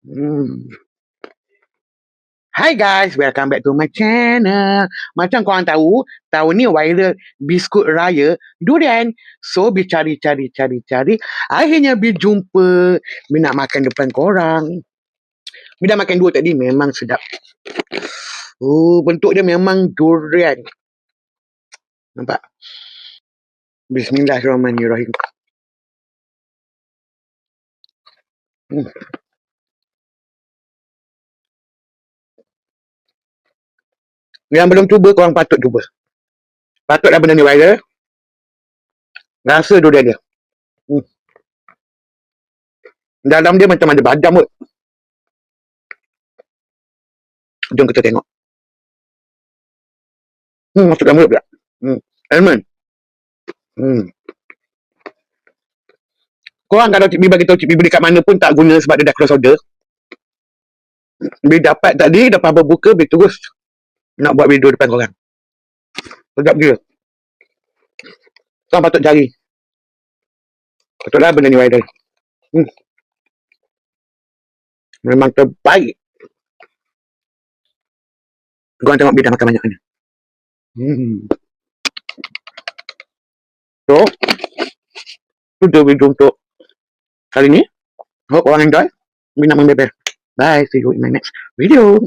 Hmm. Hi guys, welcome back to my channel. Macam korang tahu, tahun ni viral biskut raya durian. So, bi cari-cari cari-cari, akhirnya bi jumpa, bi nak makan depan korang. Bi dah makan dua tadi, memang sedap. Oh, bentuk dia memang durian. Nampak? Bismillahirrahmanirrahim. Hmm. Yang belum cuba, korang patut cuba. Patutlah benda ni viral. Rasa durian dia. Hmm. Dalam dia macam ada badam kot. Jom kita tengok. Hmm, masuk dalam mulut pula. Hmm. Almond. Hmm. Korang kalau Cik B bagi tahu Cik B beli kat mana pun tak guna sebab dia dah close order. B dapat tadi, lepas berbuka, B terus nak buat video depan korang. Sedap gila. Korang patut cari. Patutlah benda ni viral. Hmm. Memang terbaik. Korang tengok B dah makan banyak ni. Hmm. So, itu dia video untuk kali ni. Hope korang enjoy. B nak membebel. Bye. See you in my next video.